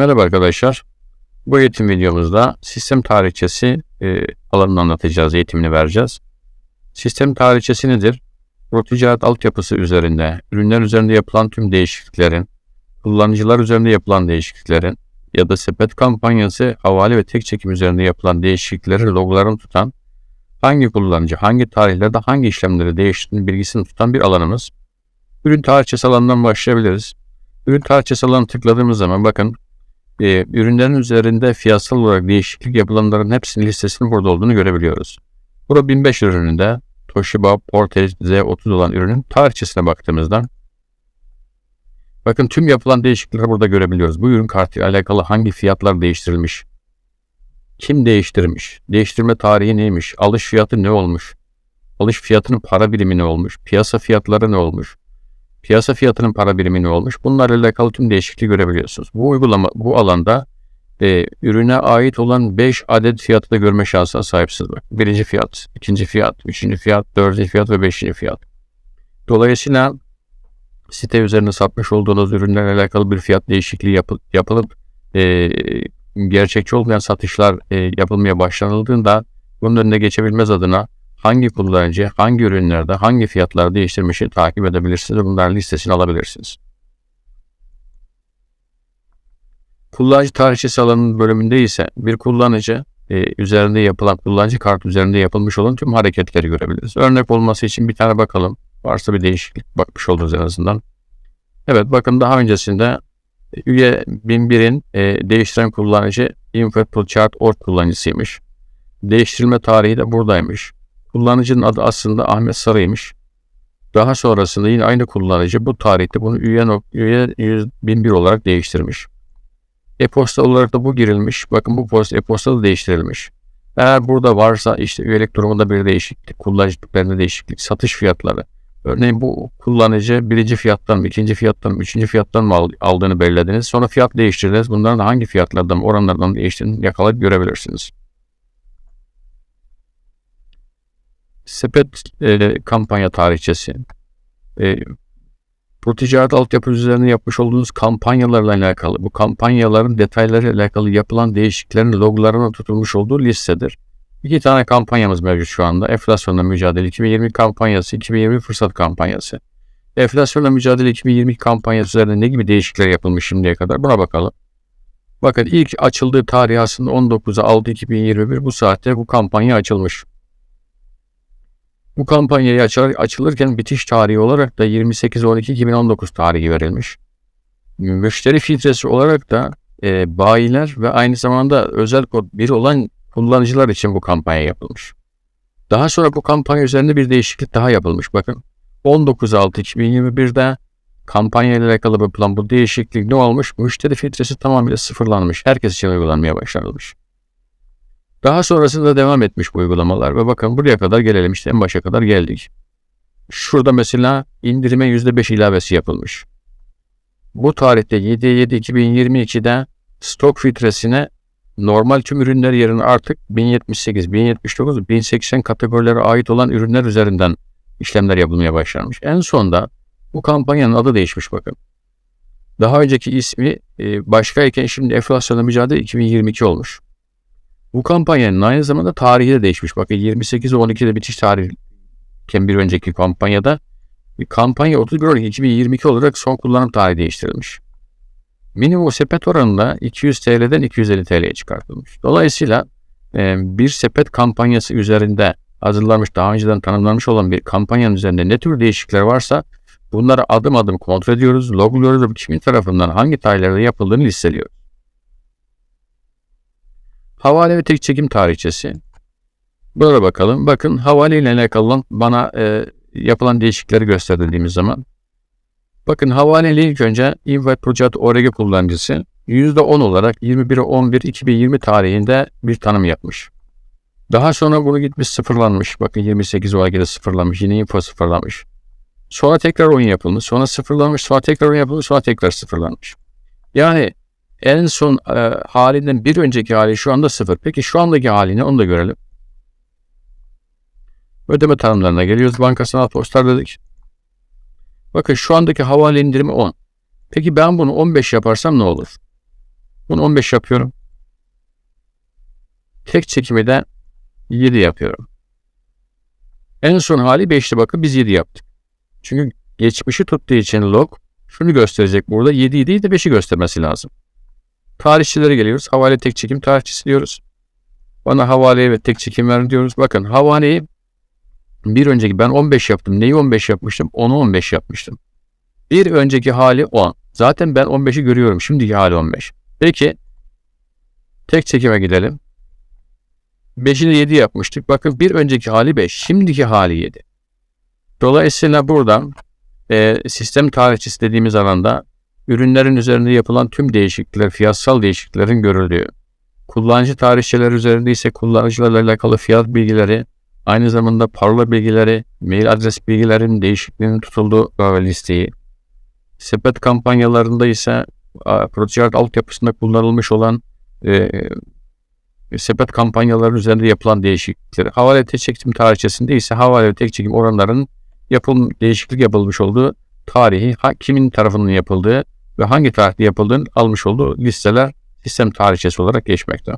Merhaba arkadaşlar. Bu eğitim videomuzda sistem tarihçesi e, alanını anlatacağız, eğitimini vereceğiz. Sistem tarihçesi nedir? Bu ticaret altyapısı üzerinde, ürünler üzerinde yapılan tüm değişikliklerin, kullanıcılar üzerinde yapılan değişikliklerin ya da sepet kampanyası, havale ve tek çekim üzerinde yapılan değişiklikleri loglarını tutan, hangi kullanıcı, hangi tarihlerde hangi işlemleri değiştirdiğini bilgisini tutan bir alanımız. Ürün tarihçesi alanından başlayabiliriz. Ürün tarihçesi alanına tıkladığımız zaman bakın e, ürünlerin üzerinde fiyatsal olarak değişiklik yapılanların hepsinin listesinin burada olduğunu görebiliyoruz. Burada 1005 ürününde Toshiba Portage Z30 olan ürünün tarihçesine baktığımızda bakın tüm yapılan değişiklikleri burada görebiliyoruz. Bu ürün kartıyla alakalı hangi fiyatlar değiştirilmiş, kim değiştirmiş, değiştirme tarihi neymiş, alış fiyatı ne olmuş, alış fiyatının para birimi ne olmuş, piyasa fiyatları ne olmuş, piyasa fiyatının para birimi ne olmuş? Bunlarla alakalı tüm değişikliği görebiliyorsunuz. Bu uygulama bu alanda e, ürüne ait olan 5 adet fiyatı da görme şansına sahipsiniz. Bak. Birinci fiyat, ikinci fiyat, üçüncü fiyat, dördüncü fiyat ve beşinci fiyat. Dolayısıyla site üzerinde satmış olduğunuz ürünlerle alakalı bir fiyat değişikliği yapı, yapılıp e, gerçekçi olmayan satışlar e, yapılmaya başlanıldığında bunun önüne geçebilmez adına hangi kullanıcı, hangi ürünlerde, hangi fiyatları değiştirmişi takip edebilirsiniz. Bunların listesini alabilirsiniz. Kullanıcı tarihçesi alanının bölümünde ise bir kullanıcı e, üzerinde yapılan kullanıcı kart üzerinde yapılmış olan tüm hareketleri görebiliriz. Örnek olması için bir tane bakalım. Varsa bir değişiklik bakmış oluruz en azından. Evet bakın daha öncesinde üye 1001'in e, değiştiren kullanıcı Info Chart Org kullanıcısıymış. Değiştirilme tarihi de buradaymış. Kullanıcının adı aslında Ahmet Sarı'ymış. Daha sonrasında yine aynı kullanıcı bu tarihte bunu üye, üye 1001 olarak değiştirmiş. E-posta olarak da bu girilmiş. Bakın bu posta e-posta da değiştirilmiş. Eğer burada varsa işte üyelik durumunda bir değişiklik, kullanıcılıklarında değişiklik, satış fiyatları. Örneğin bu kullanıcı birinci fiyattan mı, ikinci fiyattan mı, üçüncü fiyattan mı aldığını belirlediniz. Sonra fiyat değiştirdiniz. Bunların hangi fiyatlardan, oranlardan değiştiğini yakalayıp görebilirsiniz. Sepet e, kampanya tarihçesi, e, bu ticaret altyapı üzerine yapmış olduğunuz kampanyalarla alakalı, bu kampanyaların detayları alakalı yapılan değişikliklerin loglarına tutulmuş olduğu listedir. İki tane kampanyamız mevcut şu anda. Enflasyonla mücadele 2020 kampanyası, 2020 fırsat kampanyası. Enflasyonla mücadele 2020 kampanyası üzerinde ne gibi değişiklikler yapılmış şimdiye kadar buna bakalım. Bakın ilk açıldığı tarih aslında 19'a 6 2021 bu saatte bu kampanya açılmış. Bu kampanyayı açar, açılırken bitiş tarihi olarak da 28-12-2019 tarihi verilmiş. Müşteri filtresi olarak da e, bayiler ve aynı zamanda özel kod 1 olan kullanıcılar için bu kampanya yapılmış. Daha sonra bu kampanya üzerinde bir değişiklik daha yapılmış. Bakın 19.6.2021'de kampanya ile alakalı yapılan bu değişiklik ne olmuş? Müşteri filtresi tamamıyla sıfırlanmış. Herkes için uygulanmaya başlanılmış. Daha sonrasında devam etmiş bu uygulamalar ve bakın buraya kadar gelelim işte en başa kadar geldik. Şurada mesela indirime %5 ilavesi yapılmış. Bu tarihte 7-7-2022'de stok filtresine normal tüm ürünler yerine artık 1078, 1079, 1080 kategorilere ait olan ürünler üzerinden işlemler yapılmaya başlanmış. En sonda bu kampanyanın adı değişmiş bakın. Daha önceki ismi e, başkayken şimdi enflasyonla mücadele 2022 olmuş. Bu kampanyanın aynı zamanda tarihi de değişmiş. Bakın 28 12'de bitiş tarihi bir önceki kampanyada kampanya 31 Aralık 2022 olarak son kullanım tarihi değiştirilmiş. Minimum sepet oranında 200 TL'den 250 TL'ye çıkartılmış. Dolayısıyla e, bir sepet kampanyası üzerinde hazırlanmış, daha önceden tanımlanmış olan bir kampanyanın üzerinde ne tür değişiklikler varsa bunları adım adım kontrol ediyoruz, logluyoruz ve kimin tarafından hangi tarihlerde yapıldığını listeliyoruz. Havale ve tek çekim tarihçesi. Burada bakalım. Bakın havale ile alakalı bana e, yapılan değişiklikleri gösterdiğimiz zaman. Bakın havale ile ilk önce Invite Project ORG kullanıcısı %10 olarak 21.11.2020 tarihinde bir tanım yapmış. Daha sonra bunu gitmiş sıfırlanmış. Bakın 28 ORG'de sıfırlanmış. Yine info sıfırlanmış. Sonra tekrar oyun yapılmış. Sonra sıfırlanmış. Sonra tekrar oyun yapılmış. Sonra tekrar sıfırlanmış. Yani en son e, halinden bir önceki hali şu anda sıfır. Peki şu andaki halini onu da görelim. Ödeme tanımlarına geliyoruz. Banka sanat postlar dedik. Bakın şu andaki havale indirimi 10. Peki ben bunu 15 yaparsam ne olur? Bunu 15 yapıyorum. Tek çekimi de 7 yapıyorum. En son hali 5'ti bakın biz 7 yaptık. Çünkü geçmişi tuttuğu için log şunu gösterecek burada 7'yi değil de 5'i göstermesi lazım. Tarihçilere geliyoruz. Havale tek çekim tarihçisi diyoruz. Bana havaleye ve tek çekim ver diyoruz. Bakın havaleyi bir önceki ben 15 yaptım. Neyi 15 yapmıştım? Onu 15 yapmıştım. Bir önceki hali 10. Zaten ben 15'i görüyorum. Şimdiki hali 15. Peki tek çekime gidelim. 5'i de 7 yapmıştık. Bakın bir önceki hali 5. Şimdiki hali 7. Dolayısıyla buradan e, sistem tarihçisi dediğimiz alanda ürünlerin üzerinde yapılan tüm değişiklikler, fiyatsal değişikliklerin görüldüğü, kullanıcı tarihçeler üzerinde ise kullanıcılarla alakalı fiyat bilgileri, aynı zamanda parola bilgileri, mail adres bilgilerinin değişikliğinin tutulduğu e, listeyi, sepet kampanyalarında ise Protiart altyapısında kullanılmış olan e, sepet kampanyaları üzerinde yapılan değişiklikleri, havale tek çekim tarihçesinde ise havale ve tek çekim oranlarının yapım değişiklik yapılmış olduğu tarihi, kimin tarafından yapıldığı ve hangi tarihte yapıldığını almış olduğu listeler sistem tarihçesi olarak geçmekte.